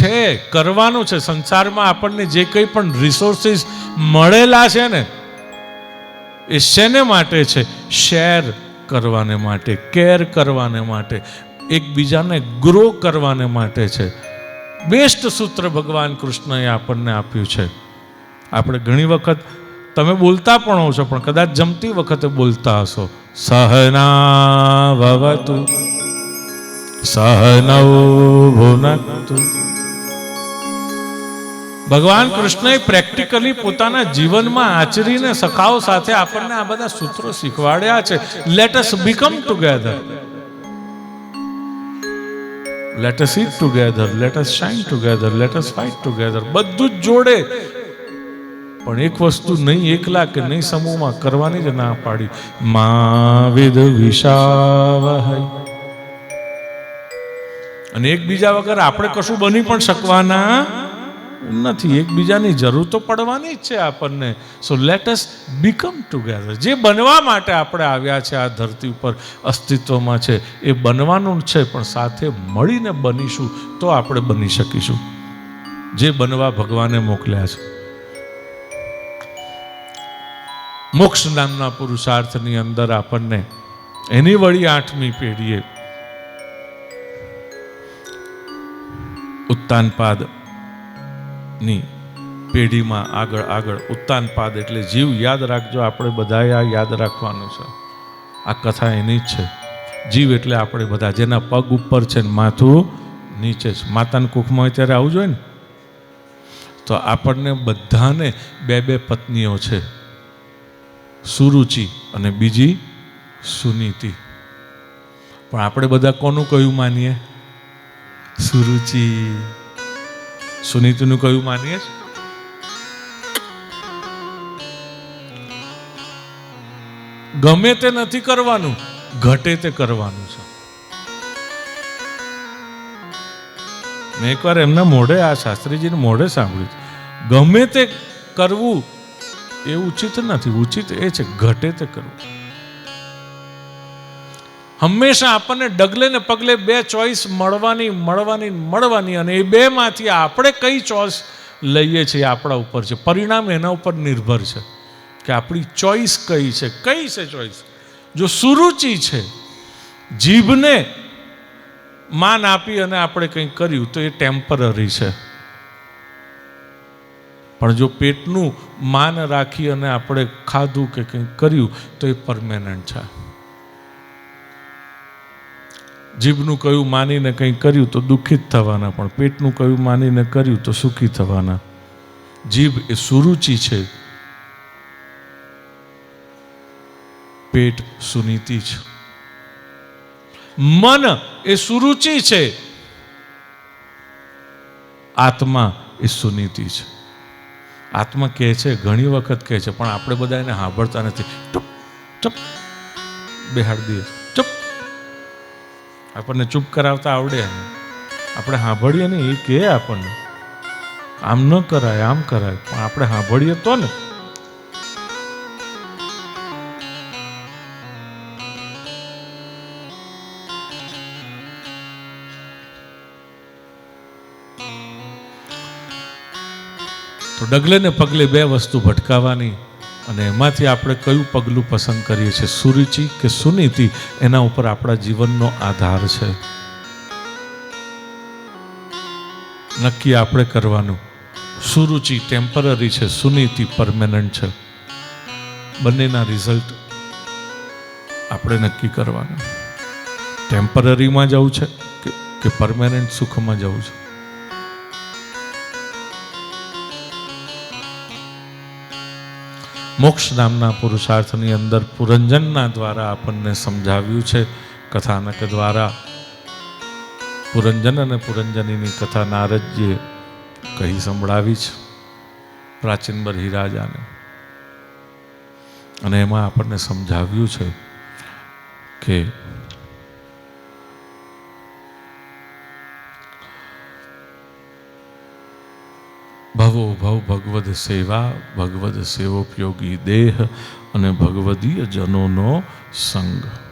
છે, કરવાનું છે, સંસારમાં આપણને જે કંઈ પણ રિસોર્સિસ મળેલા છે ને, એ શેને માટે છે? શેર કરવાને માટે કેર કરવાને માટે, એકબીજાને ગ્રો કરવાને માટે છે. બેસ્ટ સૂત્ર ભગવાન કૃષ્ણએ આપણને આપ્યું છે. આપણે ઘણી વખત, તમે બોલતા પણ હો છો, પણ કદાચ જમતી વખતે બોલતા હશો. સહના ભવતું, સહનૌ ભુનક્તુ. ભગવાન કૃષ્ણએ પ્રેક્ટિકલી પોતાના જીવનમાં આચરીને સખાઓ સાથે આપણને આ બધા સૂત્રો શીખવાડ્યા છે. Let us become together let us eat together let us shine together let us fight together બધું જ જોડે. પણ એક વસ્તુ નહીં એકલા કે નહીં સમૂહમાં કરવાની જ ના પાડી. મા વિદ વિષાવહૈ અને એકબીજા વગર આપણે કશું બની પણ શકવાના નથી, એકબીજાની જરૂર તો પડવાની જ છે આપણને. So let us become together જે બનવા માટે આપણે આવ્યા છે આ ધરતી ઉપર, અસ્તિત્વમાં છે, એ બનવાનું છે, પણ સાથે મળીને બનીશું તો આપણે બની શકીશું. જે બનવા ભગવાને મોકલ્યા છે. મોક્ષ નામના પુરુષાર્થની અંદર આપણને એની વળી આઠમી પેઢીએ ઉત્તાનપાદ ની પેઢીમાં આગળ આગળ ઉત્તાનપાદ એટલે જીવ યાદ રાખજો, આપણે બધાએ આ યાદ રાખવાનું છે. આ કથા એની જ છે. જીવ એટલે આપણે બધા, જેના પગ ઉપર છે ને માથું નીચે છે. માતાના કુખમાં અત્યારે ત્યારે આવું જોઈએ ને? તો આપણને બધાને બે બે પત્નીઓ છે. સુરુચિ અને બીજી સુનીતિ. પણ આપણે બધા કોનું કયું માનીએ? સુરુચિ. સુનીતિનું કયું માનીએ છીએ? ગમે તે નથી કરવાનું, ઘટે તે કરવાનું છે. મેં એકવાર એમના મોઢે, આ શાસ્ત્રીજીને મોઢે સાંભળ્યું ગમે તે કરવું એ ઉચિત નથી, ઉચિત એ છે, ઘટે તે કરવું. હંમેશા આપણને ડગલે ને પગલે બે ચોઈસ મળવાની મળવાની મળવાની અને એ બેમાંથી આપણે કઈ ચોઈસ લઈએ છીએ આપણા ઉપર છે. પરિણામ એના ઉપર નિર્ભર છે કે આપણી ચોઈસ કઈ છે. કઈ છે ચોઈસ? જો સુરુચિ છે, જીભને માન આપી અને આપણે કંઈ કર્યું તો એ ટેમ્પરરી છે. પણ જો પેટનું માન રાખી અને આપણે ખાધું કે કંઈક કર્યું તો એ પરમેનન્ટ છે. જીભનું કયું માનીને કંઈ કર્યું તો દુઃખિત થવાના, પણ પેટનું કયું માનીને કર્યું તો સુખી થવાના. જીભ એ સુરુચિ છે. પેટ સુનીતિ છે. મન એ સુરુચિ છે. આત્મા એ સુનીતિ છે. આત્મા કહે છે, ઘણી વખત કહે છે, પણ આપણે બધા એને સાંભળતા નથી. ટપ ટપ, બેહાડ દઈએ. આપણને ચૂપ કરાવતા આવડે આપણે સાંભળીએ ને એ કહે આપણને, આમ ન કરાય, આમ કરાય. પણ આપણે સાંભળીએ તો ને. તો ડગલે ને પગલે બે વસ્તુ ભટકાવાની. અને એમાંથી આપણે કયું પગલું પસંદ કરીએ છીએ? સુરુચિ કે સુનીતિ? એના ઉપર આપણા જીવનનો આધાર છે. નક્કી આપણે કરવાનું. સુરુચિ ટેમ્પરરી છે, સુનીતિ પરમેનન્ટ છે. બંનેના રિઝલ્ટ આપણે નક્કી કરવાના. ટેમ્પરરીમાં જવું છે કે પરમેનન્ટ સુખમાં જવું છે? મોક્ષ નામના પુરુષાર્થની અંદર પુરંજનના દ્વારા આપણને સમજાવ્યું છે કથાનક દ્વારા. પુરંજન અને પુરંજનીની કથા નારદજીએ કહી સંભળાવી છે પ્રાચીન બરહિરાજાને અને એમાં આપણને સમજાવ્યું છે કે ભવો ભવ ભગવદ સેવા ભગવદ સેવોપયોગી દેહ અને ભગવદીય જનોનો સંગ.